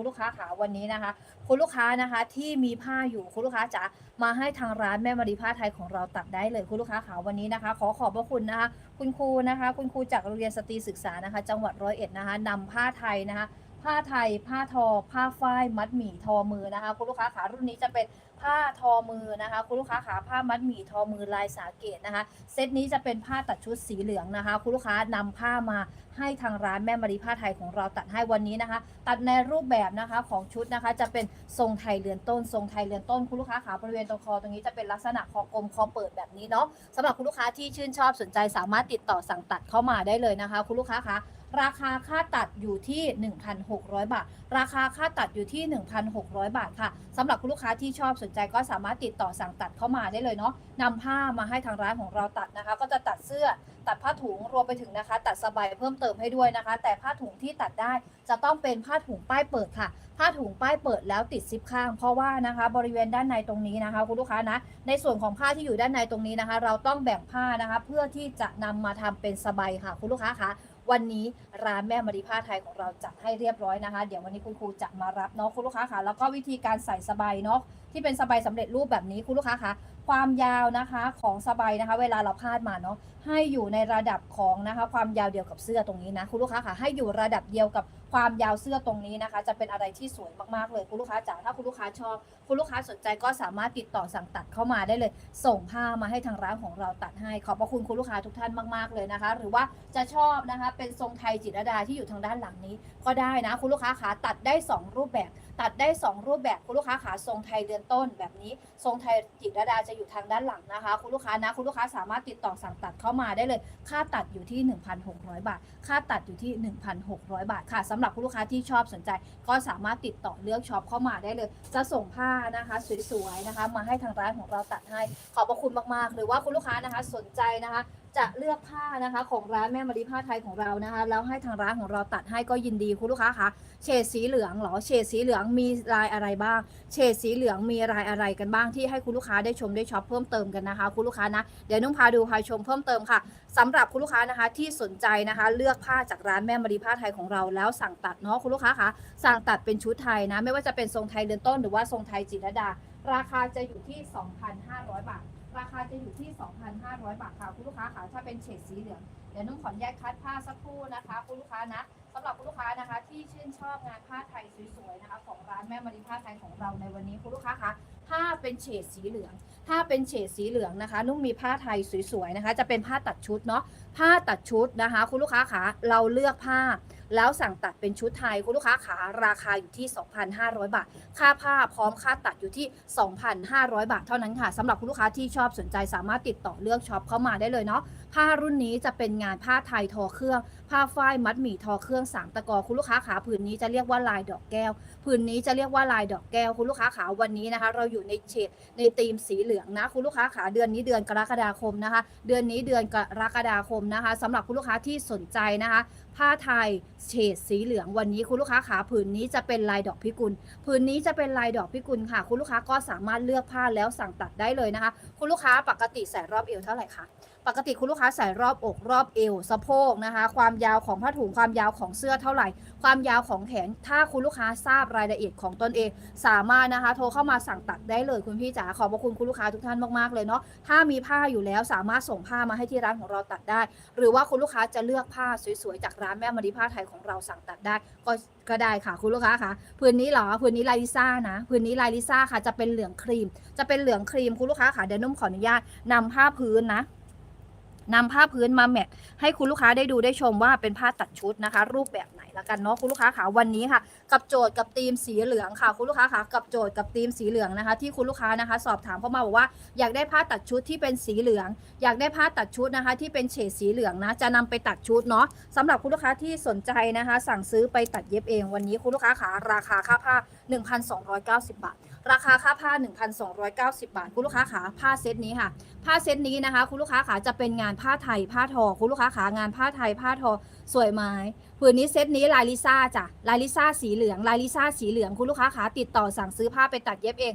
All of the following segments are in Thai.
คุณลูกค้าขาวันนี้นะคะ คุณลูกค้านะคะที่มีผ้าอยู่คุณลูกค้าจะมาให้ทางร้านแม่มารีผ้าไทยของเราตัดได้เลยคุณลูกค้าขาวันนี้นะคะ ขอขอบพระคุณนะคะ คุณครูนะคะ คุณครูจากโรงเรียนสตรีศึกษานะคะ จังหวัดร้อยเอ็ดนะคะนำผ้าไทยนะคะผ้าไทย ผ้าทอ ผ้าฝ้าย มัดหมี่ ทอมือนะคะ คุณลูกค้าขารุ่นนี้จะเป็น ผ้าทอมือนะคะ คุณลูกค้าขาผ้ามัดหมี่ทอมือลายสาเกตนะคะ เซตนี้จะเป็นผ้าตัดชุดสีเหลืองนะคะ คุณลูกค้านำผ้ามาให้ทางร้านแม่มารีผ้าไทยของเราตัดให้วันนี้นะคะ ตัดในรูปแบบนะคะของชุดนะคะ จะเป็นทรงไทยเรือนต้น ทรงไทยเรือนต้นคุณลูกค้าขาบริเวณตรงคอตรงนี้จะเป็นลักษณะคอกลมคอเปิดแบบนี้เนาะสำหรับคุณลูกค้าที่ชื่นชอบสนใจสามารถติดต่อสั่งตัดเข้ามาได้เลยนะคะ คุณลูกค้าคะ ราคาค่าตัดอยู่ที่ 1,600 บาท ราคาค่าตัดอยู่ที่ 1,600 บาทค่ะสำหรับคุณลูกค้าที่ชอบสนใจก็สามารถติดต่อสั่งตัดเข้ามาได้เลยเนาะนำผ้ามาให้ทางร้านของเราตัดนะคะ ก็จะตัดเสื้อตัดผ้าถุงรวมไปถึงนะคะ ตัดสบายเพิ่มเติมให้ด้วยนะคะ แต่ผ้าถุงที่ตัดได้จะต้องเป็นผ้าถุงป้ายเปิดค่ะ ผ้าถุงป้ายเปิดแล้วติดซิปข้าง เพราะว่านะคะ บริเวณด้านในตรงนี้นะคะ คุณลูกค้านะ ในส่วนของผ้าที่อยู่ด้านในตรงนี้นะคะ เราต้องแบ่งผ้านะคะ เพื่อที่จะนำมาทำเป็นสบายค่ะ คุณลูกค้าคะ วันนี้ร้านแม่มารีผ้าไทยของเราจัดให้เรียบร้อยนะคะ เดี๋ยววันนี้คุณครูจะมารับเนาะคุณลูกค้าค่ะแล้วก็วิธีการใส่สบายเนาะที่เป็นสบายสำเร็จรูปแบบนี้คุณลูกค้าคะความยาวนะคะของสบายนะคะ เวลาเราพาดมาเนาะให้อยู่ในระดับของนะคะ ความยาวเดียวกับเสื้อตรงนี้นะคุณลูกค้าค่ะให้อยู่ระดับเดียวกับ ความยาวเสื้อตรงนี้นะคะ จะเป็นอะไรที่สวยมากๆเลยคุณลูกค้าจ๋าถ้าคุณลูกค้าชอบ คุณลูกค้าสนใจก็สามารถติดต่อสั่งตัดเข้ามาได้เลย ส่งผ้ามาให้ทางร้านของเราตัดให้ ขอบพระคุณคุณลูกค้าทุกท่านมากๆเลยนะคะ หรือว่าจะชอบนะคะ เป็นทรงไทยจิตรดาที่อยู่ทางด้านหลังนี้ ก็ได้นะ คุณลูกค้าขาตัดได้ 2 รูปแบบ ตัดได้ 2 รูปแบบคุณลูกค้าขาทรงไทยเรือนต้นแบบนี้ ทรงไทยจิตรดาจะอยู่ทางด้านหลังนะคะ คุณลูกค้านะคุณลูกค้าสามารถติดต่อสั่งตัดเข้ามาได้เลย ค่าตัดอยู่ที่ 1,600 บาท ค่าตัดอยู่ที่ 1,600 บาทค่ะสำหรับผู้ลูกค้าที่ชอบสนใจ ก็สามารถติดต่อเลือกช็อปเข้ามาได้เลย จะส่งผ้านะคะสวยๆนะคะ มาให้ทางร้านของเราตัดให้ขอบพระคุณมากๆ หรือว่าคุณลูกค้านะคะสนใจนะคะ จะเลือกผ้านะคะของร้านแม่มารีผ้าไทยของเรานะคะ แล้วให้ทางร้านของเราตัดให้ก็ยินดีคุณลูกค้าคะเฉดสีเหลืองเหรอเฉดสีเหลืองมีลายอะไรบ้าง เฉดสีเหลืองมีลายอะไรกันบ้างที่ให้คุณลูกค้าได้ชมได้ช็อปเพิ่มเติมกันนะคะคุณลูกค้านะเดี๋ยวนุ่งพาดูพาชมเพิ่มเติมค่ะสำหรับคุณลูกค้านะคะที่สนใจนะคะ เลือกผ้าจากร้านแม่มารีผ้าไทยของเรา แล้วสั่งตัดเนาะคุณลูกค้าคะสั่งตัดเป็นชุดไทยนะ ไม่ว่าจะเป็นทรงไทยเรือนต้นหรือว่าทรงไทยจิตรดา ราคาจะอยู่ที่ 2,500 บาท ราคาจะอยู่ที่ 2,500 บาทค่ะคุณลูกค้าค่ะถ้าเป็นเฉดสีเหลืองเดี๋ยวนุ่มขออนุญาตคัดผ้าสักครู่นะคะ คุณลูกค้านะสำหรับคุณลูกค้านะคะ ที่ชื่นชอบงานผ้าไทยสวยๆนะคะ ของร้านแม่มารีผ้าไทยของเราในวันนี้คุณลูกค้าคะถ้าเป็นเฉดสีเหลือง ถ้าเป็นเฉดสีเหลืองนะคะ นุ่มมีผ้าไทยสวยๆนะคะ จะเป็นผ้าตัดชุดเนาะผ้าตัดชุดนะคะ คุณลูกค้าคะเราเลือกผ้า แล้วสั่งตัดเป็นชุดไทยคุณลูกค้าขาราคาอยู่ที่ 2,500 บาท ค่าผ้าพร้อมค่าตัดอยู่ที่ 2,500 บาทเท่านั้นค่ะสำหรับคุณลูกค้าที่ชอบสนใจสามารถติดต่อเลือกช็อปเข้ามาได้เลยเนาะ ผ้ารุ่นนี้จะเป็นงานผ้าไทยทอเครื่อง ผ้าฝ้ายมัดหมี่ทอเครื่องสามตะกอคุณลูกค้าขาผืนนี้จะเรียกว่าลายดอกแก้ว ผืนนี้จะเรียกว่าลายดอกแก้ว คุณลูกค้าขาวันนี้นะคะ เราอยู่ในเฉดในธีมสีเหลืองนะ คุณลูกค้าขาเดือนนี้เดือนกรกฎาคมนะคะ เดือนนี้เดือนกรกฎาคมนะคะสำหรับคุณลูกค้าที่สนใจนะคะ ผ้าไทยเฉดสีเหลืองวันนี้คุณลูกค้าขาผืนนี้จะเป็นลายดอกพิกุล ผืนนี้จะเป็นลายดอกพิกุลค่ะ คุณลูกค้าก็สามารถเลือกผ้าแล้วสั่งตัดได้เลยนะคะ คุณลูกค้าปกติใส่รอบเอวเท่าไหร่คะ ปกติคุณลูกค้าใส่รอบอกรอบเอวสะโพกนะคะ ความยาวของผ้าถุงความยาวของเสื้อเท่าไหร่ ความยาวของแขนถ้าคุณลูกค้าทราบรายละเอียดของตนเอง สามารถนะคะ โทรเข้ามาสั่งตัดได้เลยคุณพี่จ๋าขอบพระคุณคุณลูกค้าทุกท่านมากๆเลยเนาะถ้ามีผ้าอยู่แล้วสามารถส่งผ้ามาให้ที่ร้านของเราตัดได้ หรือว่าคุณลูกค้าจะเลือกผ้าสวยๆจากร้านแม่มารีผ้าไทยของเราสั่งตัดได้ ก็ก็ได้ค่ะคุณลูกค้าค่ะพื้นนี้เหรอพื้นนี้ลายลิซ่านะพื้นนี้ลายลิซ่าค่ะจะเป็นเหลืองครีม จะเป็นเหลืองครีมคุณลูกค้าค่ะเดี๋ยวนุ่มขออนุญาตนำผ้าพื้นนะ นำผ้าพื้นมาแมทให้คุณลูกค้าได้ดูได้ชมว่าเป็นผ้าตัดชุดนะคะ รูปแบบไหนละกันเนาะคุณลูกค้าค่ะวันนี้ค่ะ กับโจทย์กับธีมสีเหลืองค่ะ คุณลูกค้าค่ะกับโจทย์กับธีมสีเหลืองนะคะ ที่คุณลูกค้านะคะ สอบถามเข้ามาบอกว่าอยากได้ผ้าตัดชุดที่เป็นสีเหลือง อยากได้ผ้าตัดชุดนะคะ ที่เป็นเฉดสีเหลืองนะจะนำไปตัดชุดเนาะสำหรับคุณลูกค้าที่สนใจนะคะ สั่งซื้อไปตัดเย็บเองวันนี้คุณลูกค้าขาราคาค่าผ้า 1,290 บาท ราคาค่าผ้า 1,290 บาท คุณลูกค้าขาผ้าเซตนี้ค่ะ ผ้าเซตนี้นะคะ คุณลูกค้าขาจะเป็นงานผ้าไทย ผ้าทอ คุณลูกค้าขางานผ้าไทย ผ้าทอ สวยไหมผืนนี้เซตนี้ลายลิซ่าจ้ะลายลิซ่าสีเหลืองลายลิซ่าสีเหลืองคุณลูกค้าขาติดต่อสั่งซื้อผ้าไปตัดเย็บเอง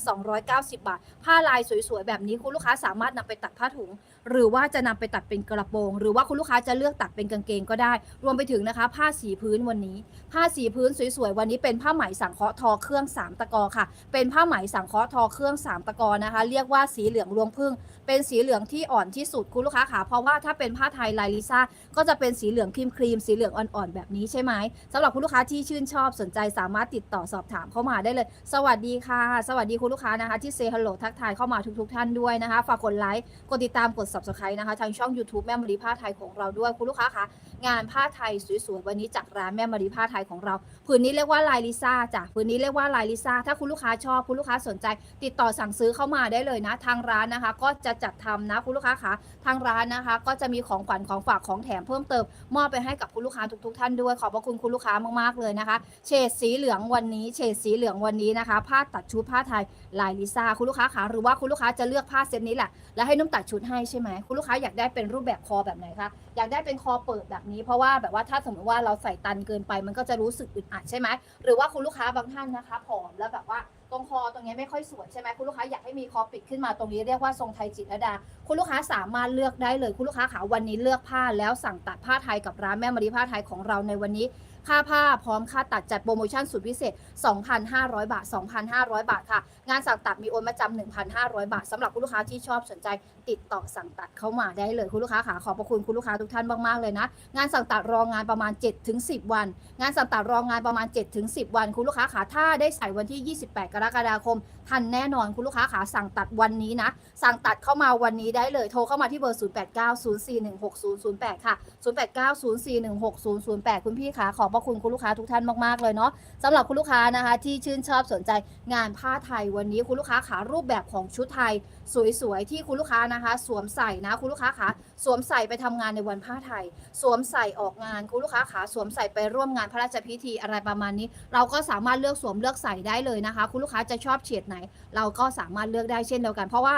1,290 บาท ผ้าลายสวยๆแบบนี้คุณลูกค้าสามารถนำไปตัดผ้าถุงหรือว่าจะนำไปตัดเป็นกระโปรง หรือว่าคุณลูกค้าจะเลือกตัดเป็นกางเกงก็ได้ รวมไปถึงนะคะ ผ้าสีพื้นวันนี้ ผ้าสีพื้นสวยๆวันนี้เป็นผ้าไหมสังเคราะห์ทอเครื่อง 3 ตะกอค่ะ เป็นผ้าไหมสังเคราะห์ทอเครื่อง 3 ตะกอนะคะ เรียกว่าสีเหลืองรวงพึ่ง เป็นสีเหลืองที่อ่อนที่สุดคุณลูกค้าค่ะเพราะว่าถ้าเป็นผ้าไทยลายลิซ่าก็จะเป็นสีเหลืองครีมครีมๆสีเหลืองอ่อนๆแบบนี้ใช่ไหมสำหรับคุณลูกค้าที่ชื่นชอบสนใจสามารถติดต่อสอบถามเข้ามาได้เลย สวัสดีค่ะ สวัสดีคุณลูกค้านะคะที่เซฮัลโหลทักทายเข้ามาทุกๆ ท่านด้วยนะคะฝากกดไลค์กดติดตามกด subscribe นะคะทางช่อง YouTube แม่มรีผ้าไทยของเราด้วยคุณลูกค้าคะ งานผ้าไทยสวยๆวันนี้จากร้านแม่มารีผ้าไทยของเราผืนนี้เรียกว่าลายลิซ่าจ้ะผืนนี้เรียกว่าลายลิซ่าถ้าคุณลูกค้าชอบคุณลูกค้าสนใจ ติดต่อสั่งซื้อเข้ามาได้เลยนะ ทางร้านนะคะ ก็จะจัดทำนะคุณลูกค้าคะทางร้านนะคะ ก็จะมีของขวัญของฝากของแถมเพิ่มเติมมอบไปให้กับคุณลูกค้าทุก ๆ ท่านด้วยขอบพระคุณคุณลูกค้ามากๆเลยนะคะ เฉดสีเหลืองวันนี้ เฉดสีเหลืองวันนี้นะคะผ้าตัดชุดผ้าไทยลายลิซ่าคุณลูกค้าคะหรือว่าคุณลูกค้าจะเลือกผ้าเซตนี้แหละแล้วให้นุ่มตัดชุดให้ใช่ไหมคุณลูกค้าอยากได้เป็นรูปแบบคอแบบไหนคะอยากได้เป็นคอเปิดแบบนี้เพราะว่าแบบว่าถ้าสมมติว่าเราใส่ตันเกินไป มันก็จะรู้สึกอึดอัดใช่ไหมหรือว่าคุณลูกค้าบางท่านนะคะผอมแล้วแบบว่าตรงคอตรงนี้ไม่ค่อยสวยใช่ไหมคุณลูกค้าอยากให้มีคอปิดขึ้นมาตรงนี้เรียกว่าทรงไทยจิตรดา คุณลูกค้าสามารถเลือกได้เลย คุณลูกค้าขาวันนี้เลือกผ้าแล้วสั่งตัดผ้าไทยกับร้านแม่มารีผ้าไทยของเราในวันนี้ ค่าผ้าพร้อมค่าตัดจัดโปรโมชั่นสุดพิเศษ 2,500 บาท 2,500 บาทค่ะ งานสั่งตัดมีโอนมาจำ1,500 บาทสำหรับคุณลูกค้าที่ชอบสนใจ ติดต่อสั่งตัดเข้ามาได้เลยคุณลูกค้าขาขอบพระคุณคุณลูกค้าทุกท่านมากๆเลยนะ งานสั่งตัดรองงานประมาณ 7-10 วัน งานสั่งตัดรองงานประมาณ 7-10 วัน คุณลูกค้าขาถ้าได้ใส่วันที่ 28 กรกฎาคม ทันแน่นอนคุณลูกค้าขาสั่งตัดวันนี้นะ สั่งตัดเข้ามาวันนี้ได้เลยโทรเข้ามาที่เบอร์ 0890416008 ค่ะ 0890416008 คุณพี่ขาขอบพระคุณคุณลูกค้าทุกท่านมากๆเลยเนาะสำหรับคุณลูกค้านะคะที่ชื่นชอบสนใจงานผ้าไทยวันนี้คุณลูกค้าขารูปแบบของชุดไทย สวยๆที่คุณลูกค้านะคะ สวมใส่นะคุณลูกค้าขา สวมใส่ไปทำงานในวันผ้าไทย สวมใส่ออกงานคุณลูกค้าขาสวมใส่ไปร่วมงานพระราชพิธีอะไรประมาณนี้ เราก็สามารถเลือกสวมเลือกใส่ได้เลยนะคะ คุณลูกค้าจะชอบเฉดไหน เราก็สามารถเลือกได้เช่นเดียวกัน เพราะว่า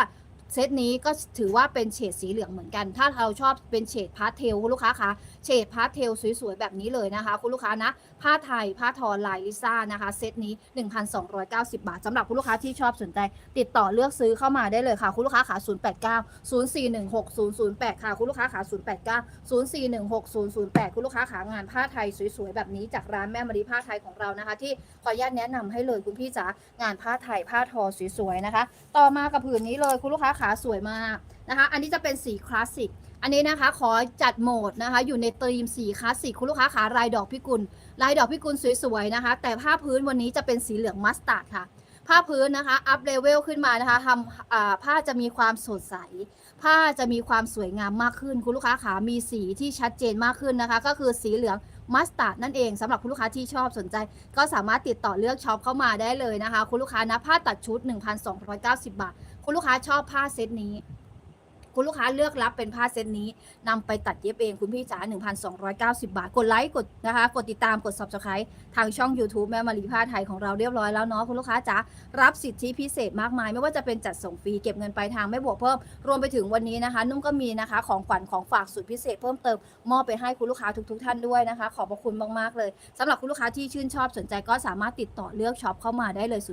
เซตนี้ก็ถือว่าเป็นเฉดสีเหลืองเหมือนกัน ถ้าเราชอบเป็นเฉดพาสเทลคุณลูกค้าคะ เฉดพาสเทลสวยๆแบบนี้เลยนะคะ คุณลูกค้านะ ผ้าไทย ผ้าทอลายลิซ่านะคะ เซตนี้ 1,290 บาทสำหรับคุณลูกค้าที่ชอบสนใจ ติดต่อเลือกซื้อเข้ามาได้เลยค่ะ คุณลูกค้าขา089 0416 008 ค่ะ คุณลูกค้าขา089 0416 008 คุณลูกค้าขางานผ้าไทยสวยๆ แบบนี้จากร้านแม่มารีผ้าไทยของเรานะคะ ที่ขออนุญาตแนะนำให้เลยคุณพี่จ๋างานผ้าไทยผ้าทอสวยๆนะคะ ต่อมากับผืนนี้เลยคุณลูกค้าขาสวยมากนะคะ อันนี้จะเป็นสีคลาสสิก อันนี้นะคะขอจัดโหมดนะคะ อยู่ในธีมสีคลาสสิกคุณลูกค้าขารายดอกพิกุลลายดอกพิกุลสวยๆนะคะ แต่ผ้าพื้นวันนี้จะเป็นสีเหลืองมัสตาร์ดค่ะ ผ้าพื้นนะคะอัพเลเวลขึ้นมานะคะทำผ้าจะมีความสดใส ผ้าจะมีความสวยงามมากขึ้น คุณลูกค้าขามีสีที่ชัดเจนมากขึ้นนะคะ ก็คือสีเหลืองมัสตาร์ดนั่นเองสำหรับคุณลูกค้าที่ชอบสนใจ ก็สามารถติดต่อเลือกช็อปเข้ามาได้เลยนะคะ คุณลูกค้านะผ้าตัดชุด 1,290 บาท คุณลูกค้าชอบผ้าเซตนี้ คุณลูกค้าเลือกรับเป็นผ้าเซตนี้นำไปตัดเย็บเองคุณพี่จ๋า1,290 บาท กดไลค์กดนะคะ กดติดตามกด subscribe ทางช่อง YouTube แม่มารีผ้าไทยของเราเรียบร้อยแล้วเนาะคุณลูกค้าจ๋ารับสิทธิพิเศษมากมาย ไม่ว่าจะเป็นจัดส่งฟรีเก็บเงินปลายทางไม่บวกเพิ่ม รวมไปถึงวันนี้นะคะ นุ่มก็มีนะคะ ของขวัญของฝากสุดพิเศษเพิ่มเติมมอบไปให้คุณลูกค้าทุก ๆ ท่านด้วยนะคะ ขอบพระคุณมากๆเลยสำหรับคุณลูกค้าที่ชื่นชอบสนใจก็สามารถติดต่อเลือกช็อปเข้ามาได้เลย 089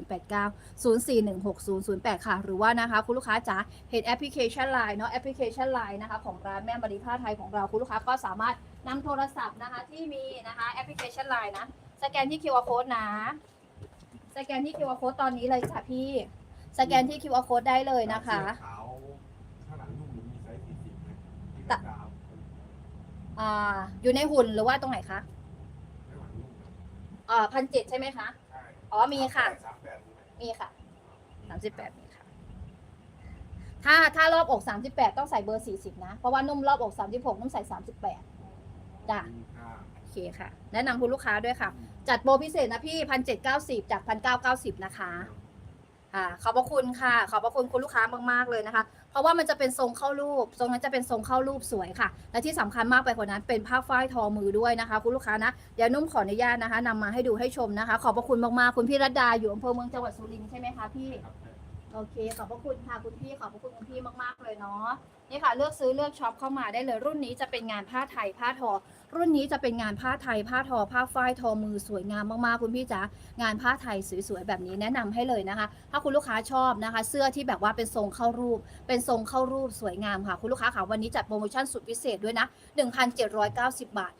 0416 008 ค่ะ หรือว่านะคะคุณลูกค้าจ๋าเห็นแอปพลิเคชัน Line เนาะแอปพลิเคชัน Line นะคะของร้านแม่มารีผ้าไทยของเราคุณลูกค้าก็สามารถนำโทรศัพท์นะคะที่มีนะคะแอปพลิเคชัน Line นะสแกนที่ QR code นะ สแกนที่ QR code ตอนนี้เลยจ้ะพี่ สแกนที่ QR code ได้เลยนะคะเสื้อขาวข้างหลังนุ่มหนูมีไซส์สี่สิบไหมที่ตะกาวอ่าอยู่ในหุ่นหรือว่าตรงไหนคะข้างหลังนุ่มนะอ่าพันเจ็ดใช่ไหมคะ ใช่อ๋อมีค่ะ สามแปดมีไหมมีค่ะสามสิบแปดมีค่ะ ถ้าถ้ารอบอกสามสิบแปดต้องใส่เบอร์สี่สิบนะ เพราะว่านุ่มรอบอกสามสิบหกนุ่มใส่สามสิบแปดจ้ะมีค่าโอเคค่ะ แนะนำคุณลูกค้าด้วยค่ะ จัดโปรพิเศษนะพี่พันเจ็ดเก้าสิบจากพันเก้าเก้าสิบนะคะค่ะขอบพระคุณค่ะ ขอบพระคุณคุณลูกค้ามากๆเลยนะคะ เพราะว่ามันจะเป็นทรงเข้ารูป ทรงนั้นจะเป็นทรงเข้ารูปสวยค่ะ และที่สำคัญมากไปกว่านั้นเป็นผ้าฝ้ายทอมือด้วยนะคะ คุณลูกค้านะ เดี๋ยวนุ่มขออนุญาตนะคะนำมาให้ดูให้ชมนะคะ ขอบพระคุณมากๆ คุณพี่รัตดาอยู่อำเภอเมืองจังหวัดสุรินทร์ใช่ไหมคะพี่ครับ โอเค ขอบพระคุณค่ะคุณพี่ ขอบพระคุณคุณพี่มาก ๆ เลยเนาะ นี่ค่ะเลือกซื้อเลือกช็อปเข้ามาได้เลยรุ่นนี้จะเป็นงานผ้าไทยผ้าทอ รุ่นนี้จะเป็นงานผ้าไทยผ้าทอ ผ้าฝ้ายทอมือสวยงามมากๆคุณพี่จ๋างานผ้าไทยสวยๆแบบนี้แนะนำให้เลยนะคะ ถ้าคุณลูกค้าชอบนะคะ เสื้อที่แบบว่าเป็นทรงเข้ารูป เป็นทรงเข้ารูปสวยงามค่ะคุณลูกค้าค่ะวันนี้จัดโปรโมชั่นสุดพิเศษด้วยนะ 1,790 บาท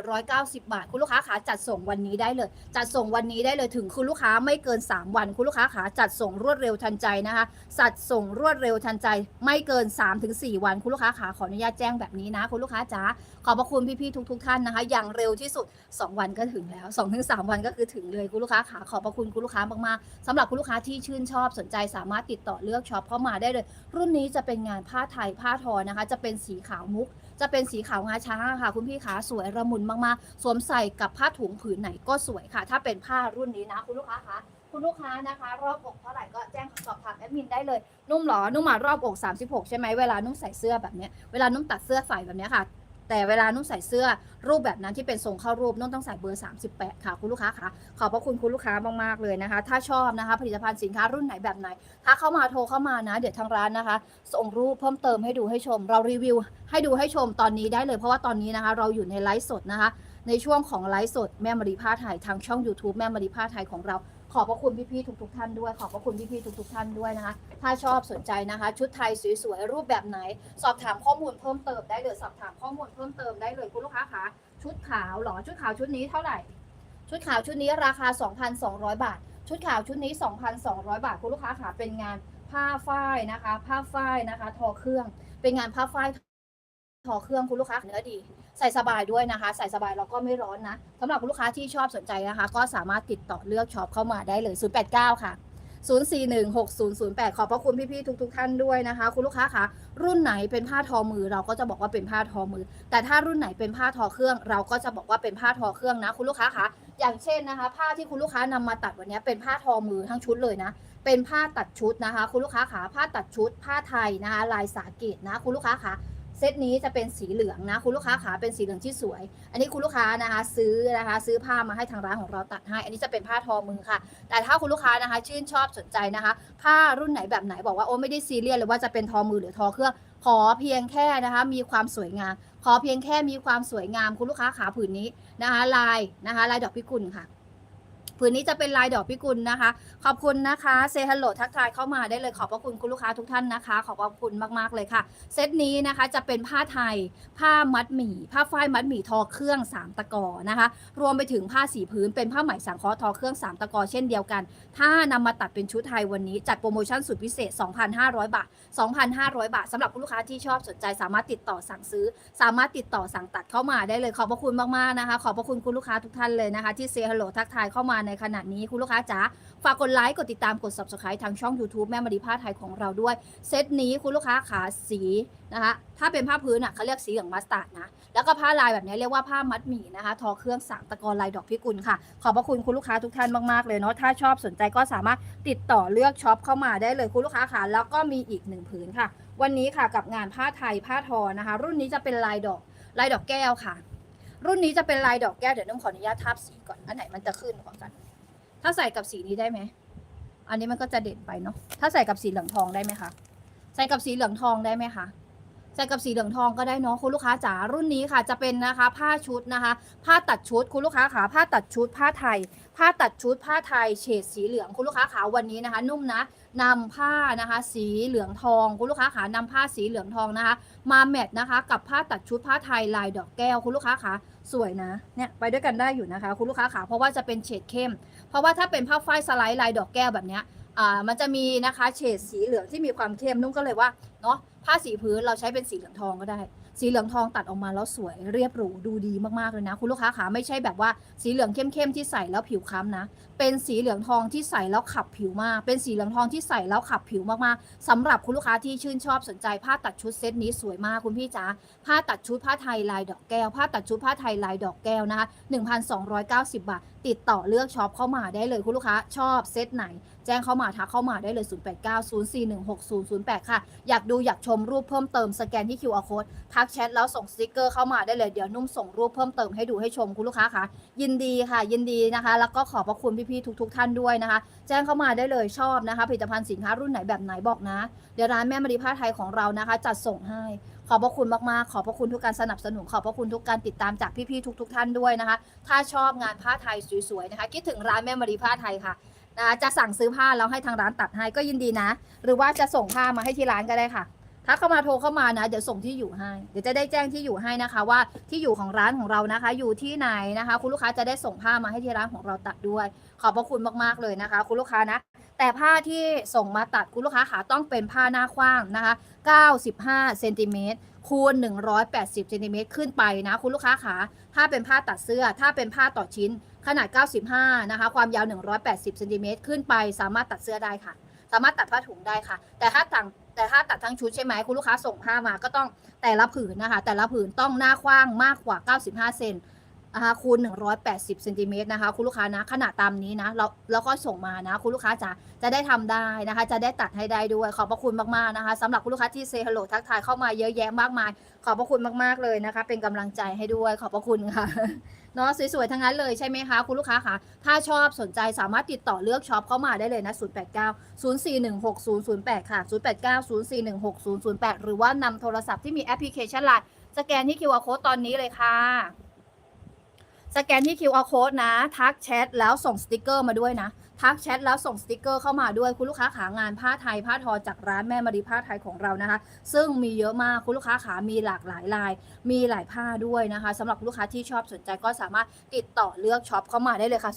1,790 บาท คุณลูกค้าขาจัดส่งวันนี้ได้เลย จัดส่งวันนี้ได้เลยถึงคุณลูกค้าไม่เกิน 3 วัน คุณลูกค้าขาจัดส่งรวดเร็วทันใจนะคะจัดส่งรวดเร็วทันใจไม่เกิน3-4วัน คุณลูกค้าขาขออนุญาตแจ้งแบบนี้นะ คุณลูกค้าจ๋าขอบพระคุณพี่ๆทุก ๆ ท่านนะคะ อย่างเร็วที่สุด 2 วันก็ถึงแล้ว2-3วันก็คือถึงเลยคุณลูกค้าขาขอบพระคุณคุณลูกค้ามากๆสำหรับคุณลูกค้าที่ชื่นชอบสนใจสามารถติดต่อเลือกช็อปเข้ามาได้เลย รุ่นนี้จะเป็นงานผ้าไทยผ้าทอนะคะ จะเป็นสีขาวมุก จะเป็นสีขาวงาช้างค่ะ คุณพี่ขาสวยระมุนมากๆ สวมใส่กับผ้าถุงผืนไหนก็สวยค่ะ ถ้าเป็นผ้ารุ่นนี้นะคุณลูกค้าคะ คุณลูกค้านะคะ รอบอกเท่าไหร่ก็แจ้งสอบถามแอดมินได้เลย นุ่มหรอ นุ่มมารอบอก 36 ใช่ไหมเวลานุ่มใส่เสื้อแบบเนี้ยเวลานุ่มตัดเสื้อใส่แบบเนี้ยค่ะ แต่เวลานุ่มใส่เสื้อรูปแบบนั้นที่เป็นทรงเข้ารูปนุ่มต้องใส่เบอร์ 38 ค่ะ คุณลูกค้าค่ะขอบพระคุณคุณลูกค้ามากๆเลยนะคะ ถ้าชอบนะคะ ผลิตภัณฑ์สินค้ารุ่นไหนแบบไหนถ้าเข้ามาโทรเข้ามานะ เดี๋ยวทางร้านนะคะ ส่งรูปเพิ่มเติมให้ดูให้ชม เรารีวิว ให้ดูให้ชมตอนนี้ได้เลย เพราะว่าตอนนี้นะคะ เราอยู่ในไลฟ์สดนะคะ ในช่วงของไลฟ์สดแม่มารีผ้าไทยทางช่อง YouTube แม่มารีผ้าไทยของเรา ขอบพระคุณพี่ๆทุกๆท่านด้วย ขอบพระคุณพี่ๆทุกๆท่านด้วยนะคะ ถ้าชอบสนใจนะคะ ชุดไทยสวยๆรูปแบบไหน สอบถามข้อมูลเพิ่มเติมได้เลยสอบถามข้อมูลเพิ่มเติมได้เลยคุณลูกค้าคะชุดขาวหรอชุดขาวชุดนี้เท่าไหร่ ชุดขาวชุดนี้ราคา 2,200 บาท ชุดขาวชุดนี้ 2,200 บาทคุณลูกค้าคะเป็นงานผ้าฝ้ายนะคะ ผ้าฝ้ายนะคะ ทอเครื่อง เป็นงานผ้าฝ้ายทอเครื่องคุณลูกค้าเนื้อดี ใส่สบายด้วยนะคะ ใส่สบายแล้วก็ไม่ร้อนนะสำหรับคุณลูกค้าที่ชอบสนใจนะคะ ก็สามารถติดต่อเลือกช็อปเข้ามาได้เลย 089 ค่ะ 0416008 ขอบพระคุณพี่ๆทุก ๆ ท่านด้วยนะคะ คุณลูกค้าคะรุ่นไหนเป็นผ้าทอมือเราก็จะบอกว่าเป็นผ้าทอมือ แต่ถ้ารุ่นไหนเป็นผ้าทอเครื่อง เราก็จะบอกว่าเป็นผ้าทอเครื่องนะ คุณลูกค้าคะอย่างเช่นนะคะ ผ้าที่คุณลูกค้านำมาตัดวันนี้เป็นผ้าทอมือทั้งชุดเลยนะ เป็นผ้าตัดชุดนะคะ คุณลูกค้าขาผ้าตัดชุด ผ้าไทยนะคะลายสาเกตนะ คุณลูกค้าขา เซตนี้จะเป็นสีเหลืองนะคุณลูกค้าขาเป็นสีเหลืองที่สวย อันนี้คุณลูกค้านะคะ ซื้อนะคะ ซื้อผ้ามาให้ทางร้านของเราตัดให้ อันนี้จะเป็นผ้าทอมือค่ะ แต่ถ้าคุณลูกค้านะคะ ชื่นชอบสนใจนะคะ ผ้ารุ่นไหนแบบไหนบอกว่าโอ้ไม่ได้ซีเรียสเลยว่าจะเป็นทอมือหรือทอเครื่องขอเพียงแค่นะคะมีความสวยงาม ขอเพียงแค่มีความสวยงามคุณลูกค้าขาผืนนี้นะคะ ลายนะคะ ลายดอกพิกุลค่ะ ผืนนี้จะเป็นลายดอกพิกุลนะคะ ขอบคุณนะคะเซฮัลโหลทักทายเข้ามาได้เลยขอบพระคุณคุณลูกค้าทุกท่านนะคะ ขอบพระคุณมากๆเลยค่ะ เซตนี้นะคะจะเป็นผ้าไทย ผ้ามัดหมี่ ผ้าฝ้ายมัดหมี่ทอเครื่อง 3 ตะกอนะคะ รวมไปถึงผ้าสีพื้นเป็นผ้าไหมสังเคราะห์ทอเครื่อง 3 ตะกอเช่นเดียวกัน ถ้านำมาตัดเป็นชุดไทยวันนี้ จัดโปรโมชั่นสุดพิเศษ 2,500 บาท 2,500 บาทสำหรับคุณลูกค้าที่ชอบสนใจ สามารถติดต่อสั่งซื้อ สามารถติดต่อสั่งตัดเข้ามาได้เลยขอบพระคุณมากๆนะคะ ขอบพระคุณคุณลูกค้าทุกท่านเลยนะคะ ที่เซฮัลโหลทักทายเข้ามาในขณะนี้คุณลูกค้าจ๋าฝากกดไลค์กดติดตามกด subscribe ทางช่อง YouTube แม่มารีผ้าไทยของเราด้วย เซตนี้คุณลูกค้าขาสีนะคะถ้าเป็นผ้าพื้นอะเขาเรียกสีเหลืองมัสตาร์ดนะแล้วก็ผ้าลายแบบนี้เรียกว่าผ้ามัดหมี่นะคะ ทอเครื่องสามตะกอลายดอกพิกุลค่ะ ขอบพระคุณคุณลูกค้าทุกท่านมากๆเลยเนาะถ้าชอบสนใจก็สามารถติดต่อเลือกช็อปเข้ามาได้เลยคุณลูกค้าค่ะแล้วก็มีอีกหนึ่งผืนค่ะ วันนี้ค่ะกับงานผ้าไทยผ้าทอนะคะ รุ่นนี้จะเป็นลายดอกลายดอกแก้วค่ะ รุ่นนี้จะเป็นลายดอกแก้วเดี๋ยวน้องขออนุญาตทับสีก่อน อันไหนมันจะขึ้นกว่ากัน ถ้าใส่กับสีนี้ได้ไหม อันนี้มันก็จะเด่นไปเนาะ ถ้าใส่กับสีเหลืองทองได้ไหมคะ ใส่กับสีเหลืองทองได้ไหมคะ ใส่กับสีเหลืองทองก็ได้เนาะคุณลูกค้าจ๋า รุ่นนี้ค่ะจะเป็นนะคะ ผ้าชุดนะคะ ผ้าตัดชุดคุณลูกค้าขาผ้าตัดชุดผ้าไทย ผ้าตัดชุดผ้าไทย เฉดสีเหลืองคุณลูกค้าขาวันนี้นะคะ นุ่มนะ นำผ้านะคะสีเหลืองทองคุณลูกค้าขานำผ้าสีเหลืองทองนะคะ มาแมทนะคะกับผ้าตัดชุดผ้าไทยลายดอกแก้วคุณลูกค้าขาสวยนะเนี่ยไปด้วยกันได้อยู่นะคะ คุณลูกค้าขาเพราะว่าจะเป็นเฉดเข้ม เพราะว่าถ้าเป็นผ้าฝ้ายสไลด์ลายดอกแก้วแบบเนี้ยอ่ามันจะมีนะคะเฉดสีเหลืองที่มีความเข้มนุ่มก็เลยว่าเนาะผ้าสีพื้นเราใช้เป็นสีเหลืองทองก็ได้ สีเหลืองทองตัดออกมาแล้วสวยเรียบหรูดูดีมากๆเลยนะ คุณลูกค้าขาไม่ใช่แบบว่าสีเหลืองเข้มๆที่ใส่แล้วผิวคล้ำนะ เป็นสีเหลืองทองที่ใส่แล้วขับผิวมาก เป็นสีเหลืองทองที่ใส่แล้วขับผิวมากๆสำหรับคุณลูกค้าที่ชื่นชอบสนใจผ้าตัดชุดเซตนี้สวยมากคุณพี่จ๋า ผ้าตัดชุดผ้าไทยลายดอกแก้ว ผ้าตัดชุดผ้าไทยลายดอกแก้วนะคะ1,290 บาท ติดต่อเลือกช็อปเข้ามาได้เลยคุณลูกค้าชอบเซตไหน แจ้งเข้ามาทักเข้ามาได้เลย 0890416008 ค่ะ อยากดูอยากชมรูปเพิ่มเติมสแกนที่ QR code ทักแชทแล้วส่งสติกเกอร์เข้ามาได้เลยเดี๋ยวนุ่มส่งรูปเพิ่มเติมให้ดูให้ชมคุณลูกค้าค่ะ ยินดีค่ะ ยินดีนะคะ แล้วก็ขอบพระคุณพี่พี่ทุก ๆ ท่านด้วยนะคะ แจ้งเข้ามาได้เลยชอบนะคะ ผลิตภัณฑ์สินค้ารุ่นไหนแบบไหนบอกนะ เดี๋ยวร้านแม่มารีผ้าไทยของเรานะคะ จัดส่งให้ ขอบพระคุณมากๆ ขอบพระคุณทุกการสนับสนุน ขอบพระคุณทุกการติดตามจากพี่ๆทุก ๆ ท่านด้วยนะคะ ถ้าชอบงานผ้าไทยสวยๆนะคะ คิดถึงร้านแม่มารีผ้าไทยค่ะนะจะสั่งซื้อผ้าแล้วให้ทางร้านตัดให้ก็ยินดีนะ หรือว่าจะส่งผ้ามาให้ที่ร้านก็ได้ค่ะ ถ้าเข้ามาโทรเข้ามานะ เดี๋ยวส่งที่อยู่ให้ เดี๋ยวจะได้แจ้งที่อยู่ให้นะคะ ว่าที่อยู่ของร้านของเรานะคะ อยู่ที่ไหนนะคะ คุณลูกค้าจะได้ส่งผ้ามาให้ที่ร้านของเราตัดด้วย ขอบพระคุณมากๆเลยนะคะ คุณลูกค้านะ แต่ผ้าที่ส่งมาตัดคุณลูกค้าขาต้องเป็นผ้าหน้ากว้างนะคะ 95เซนติเมตรคูณ 180เซนติเมตรขึ้นไปนะ คุณลูกค้าขาถ้าเป็นผ้าตัดเสื้อ ถ้าเป็นผ้าต่อชิ้น ขนาด 95 นะคะ ความยาว 180เซนติเมตรขึ้นไป สามารถตัดเสื้อได้ค่ะ สามารถตัดผ้าถุงได้ค่ะ แต่ถ้าต่างแต่ถ้าตัดทั้งชุดใช่ไหมคุณลูกค้าส่งผ้ามาก็ต้องแต่ละผืนนะคะ แต่ละผืนต้องหน้ากว้างมากกว่า 95 เซน นะคะคูณ 180เซนติเมตรนะคะคุณลูกค้านะขนาดตามนี้นะแล้วแล้วก็ส่งมานะคุณลูกค้าจะจะได้ทำได้นะคะ จะได้ตัดให้ได้ด้วยขอบพระคุณมากๆนะคะสำหรับคุณลูกค้าที่เซฮัลโหลทักทายเข้ามาเยอะแยะมากมาย ขอบพระคุณมากๆเลยนะคะ เป็นกำลังใจให้ด้วยขอบพระคุณค่ะเนาะสวยๆทั้งนั้นเลยใช่ไหมคะคุณลูกค้าคะถ้าชอบสนใจสามารถติดต่อเลือกช็อปเข้ามาได้เลยนะ 089 0416 008 ค่ะ 089 0416 008 หรือว่านำโทรศัพท์ที่มีแอปพลิเคชันไลน์สแกนที่ QR code ตอนนี้เลยค่ะ สแกนที่ QR code นะ ทักแชทแล้วส่งสติกเกอร์มาด้วยนะ ทักแชทแล้วส่งสติกเกอร์เข้ามาด้วยคุณลูกค้าขางานผ้าไทยผ้าทอจากร้านแม่มารีผ้าไทยของเรานะคะ ซึ่งมีเยอะมากคุณลูกค้าขามีหลากหลายลาย มีหลายผ้าด้วยนะคะสำหรับลูกค้าที่ชอบสนใจก็สามารถติดต่อเลือกช็อปเข้ามาได้เลยค่ะ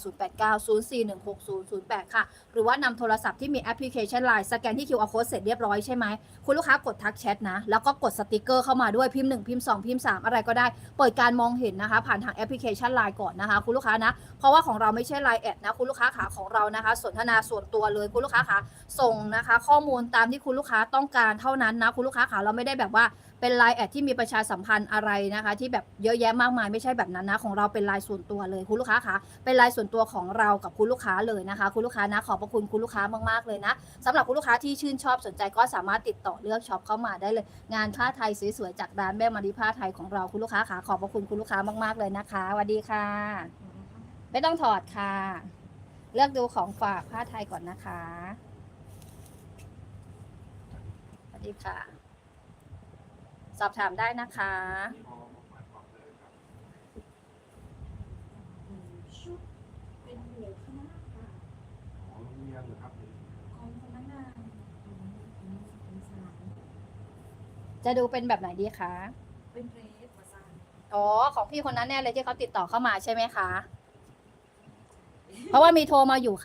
0890416008 ค่ะ หรือว่านำโทรศัพท์ที่มีแอปพลิเคชัน Line สแกนที่ QR code เสร็จเรียบร้อยใช่ไหมคุณลูกค้ากดทักแชทนะแล้วก็กดสติกเกอร์เข้ามาด้วยพิมพ์1พิมพ์2พิมพ์3อะไรก็ได้ เปิดการมองเห็นนะคะ ผ่านทางแอปพลิเคชัน Line ก่อนนะคะ คุณลูกค้านะเพราะว่าของเราไม่ใช่ Line แอดนะคุณลูกค้าขาของเรานะคะ สนทนาส่วนตัวเลยคุณลูกค้าขาส่งนะคะ ข้อมูลตามที่คุณลูกค้าต้องการเท่านั้นนะคุณลูกค้าขาเราไม่ได้แบบว่าเป็นไลน์แอดที่มีประชาสัมพันธ์อะไรนะคะ ที่แบบเยอะแยะมากมายไม่ใช่แบบนั้นนะ ของเราเป็นไลน์ส่วนตัวเลยคุณลูกค้าคะเป็นไลน์ส่วนตัวของเรากับคุณลูกค้าเลยนะคะ คุณลูกค้านะขอบพระคุณคุณลูกค้ามากๆเลยนะสำหรับคุณลูกค้าที่ชื่นชอบสนใจก็สามารถติดต่อเลือกช็อปเข้ามาได้เลย งานผ้าไทยสวยๆจากร้านแม่มารีผ้าไทยของเราคุณลูกค้าขาขอบพระคุณคุณลูกค้ามากๆเลยนะคะสวัสดีค่ะ ไม่ต้องถอดค่ะ เลือกดูของฝากผ้าไทยก่อนนะคะสวัสดีค่ะ สอบถามได้นะคะชุดเป็นหมวกคณะค่ะอ๋อโรงเรียนเหรอครับนี่ของพนักงานจะดูเป็นแบบไหนดีคะ เป็นเรสประสานอ๋อ ของพี่คนนั้นแน่เลยที่เขาติดต่อเข้ามาใช่ไหมคะ เพราะว่ามีโทรมาอยู่ค่ะ